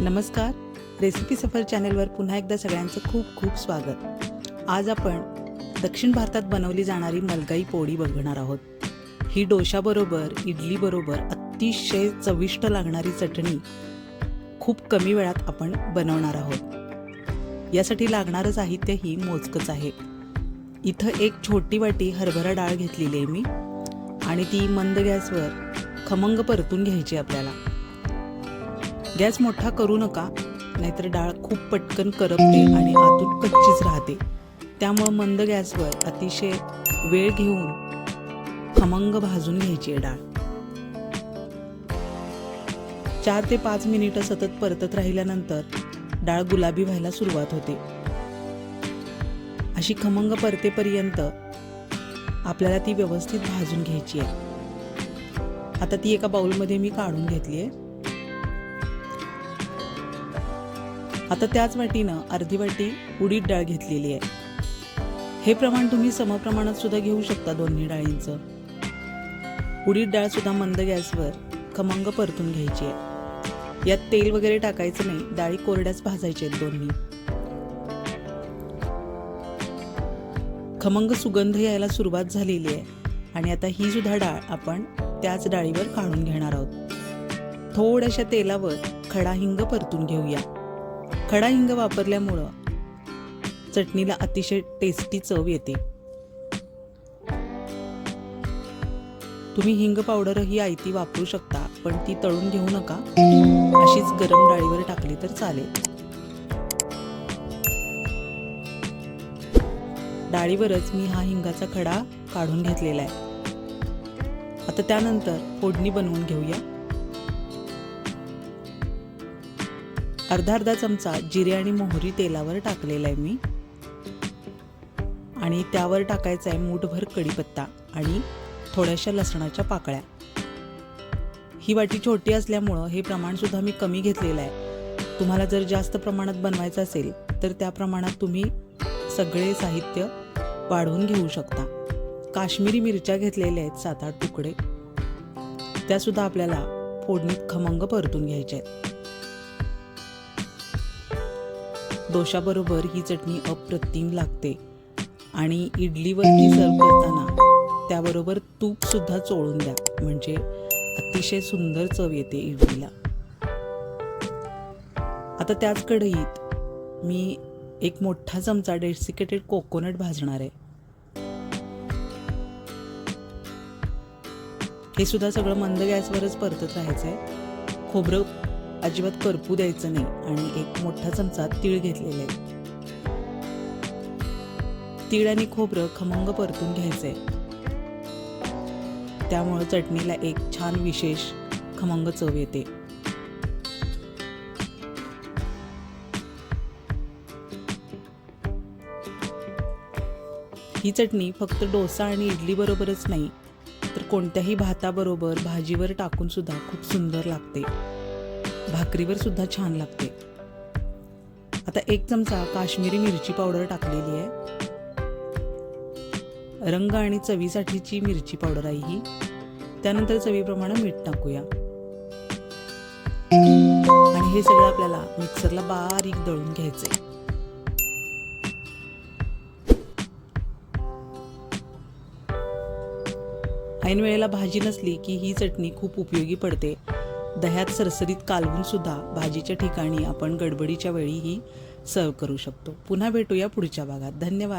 नमस्कार. रेसिपी सफर चॅनेलवर पुन्हा एकदा सगळ्यांचं खूप खूप स्वागत. आज आपण दक्षिण भारतात बनवली जाणारी मलगाई पोळी बघणार आहोत. ही डोशाबरोबर इडलीबरोबर अतिशय चविष्ट लागणारी चटणी खूप कमी वेळात आपण बनवणार आहोत. यासाठी लागणारं साहित्य ही मोजकंच आहे. इथं एक छोटी वाटी हरभरा डाळ घेतलेली आहे मी आणि ती मंद गॅसवर खमंग परतून घ्यायची आपल्याला. गॅस मोठा करू नका नाहीतर डाळ खूप पटकन करपते आणि आतून कच्चीच राहते. त्यामुळं मंद गॅसवर अतिशय वेळ घेऊन खमंग भाजून घ्यायची आहे डाळ. चार ते पाच मिनिटं सतत परतत राहिल्यानंतर डाळ गुलाबी व्हायला सुरुवात होते. अशी खमंग परतेपर्यंत आपल्याला ती व्यवस्थित भाजून घ्यायची आहे. आता ती एका बाउलमध्ये मी काढून घेतली आहे. आता त्याच वाटीनं अर्धी वाटी उडीद डाळ घेतलेली आहे. हे प्रमाण तुम्ही समप्रमाणात सुद्धा घेऊ शकता दोन्ही डाळींचं. उडीद डाळ सुद्धा मंद गॅसवर खमंग परतून घ्यायची आहे. यात तेल वगैरे टाकायचं नाही डाळी कोरड्याच भाजायच्या आहेत दोन्ही. खमंग सुगंध यायला सुरुवात झालेली आहे आणि आता ही सुद्धा डाळ आपण त्याच डाळीवर काढून घेणार आहोत. थोड्याशा तेलावर खडा हिंग परतून घेऊया. खडा हिंग वापरल्यामुळं चटणीला अतिशय टेस्टी चव येते. तुम्ही हिंग पावडरही आयती वापरू शकता पण ती तळून घेऊ नका. अशीच गरम डाळीवर टाकली तर चालेल. डाळीवरच मी हा हिंगाचा खडा काढून घेतलेला आहे. आता त्यानंतर फोडणी बनवून घेऊया. अर्धा अर्धा चमचा जिरे आणि मोहरी तेलावर टाकलेला आहे मी. आणि त्यावर टाकायचा आहे मूठभर कढीपत्ता आणि थोड्याशा लसणाच्या पाकळ्या. ही वाटी छोटी असल्यामुळं हे प्रमाणसुद्धा मी कमी घेतलेलं आहे. तुम्हाला जर जास्त प्रमाणात बनवायचं असेल तर त्या प्रमाणात तुम्ही सगळे साहित्य वाढवून घेऊ शकता. काश्मीरी मिरच्या घेतलेल्या आहेत सात आठ तुकडे. त्यासुद्धा आपल्याला फोडणीत खमंग परतून घ्यायचे आहेत. डोशाबरोबर ही चटणी अप्रतिम लागते. आणि इडलीवरती सर्व करताना त्याबरोबर तूप सुद्धा चोळून द्या. म्हणजे अतिशय सुंदर चव येते इडलीला. आता त्याच कढईत मी एक मोठा चमचा डेसिकेटेड कोकोनट भाजणार आहे. हे सुद्धा सगळं मंद गॅसवरच परतत राहायचं आहे खोबरं अजिबात करपू द्यायचं नाही आणि एक मोठा चमचा तीळ घेतलेले आहे. तीळ आणि खोबरं खमंग परतून घ्यायचंय. त्यामुळं चटणीला एक छान विशेष खमंग चव येते. ही चटणी फक्त डोसा आणि इडली बरोबरच नाही तर कोणत्याही भाताबरोबर भाजीवर टाकून सुद्धा खूप सुंदर लागते. भाकरीवर सुद्धा छान लागते. आता एक चमचा काश्मीरी मिरची पावडर टाकलेली आहे. रंग आणि चवीसाठीची मिरची पावडर आहे ही. त्यानंतर चवीप्रमाणे मीठ टाकूया. आणि हे सगळं आपल्याला मिक्सरला बारीक दळून घ्यायचंय. ऐन वेळेला भाजी नसली की ही चटणी खूप उपयोगी पडते. दह्यात सरसरीत कालवून सुद्धा भाजीच्या ठिकाणी आपण गडबडीच्या वेळी ही सर्व करू शकतो. पुन्हा भेटूया पुढच्या भागात. धन्यवाद.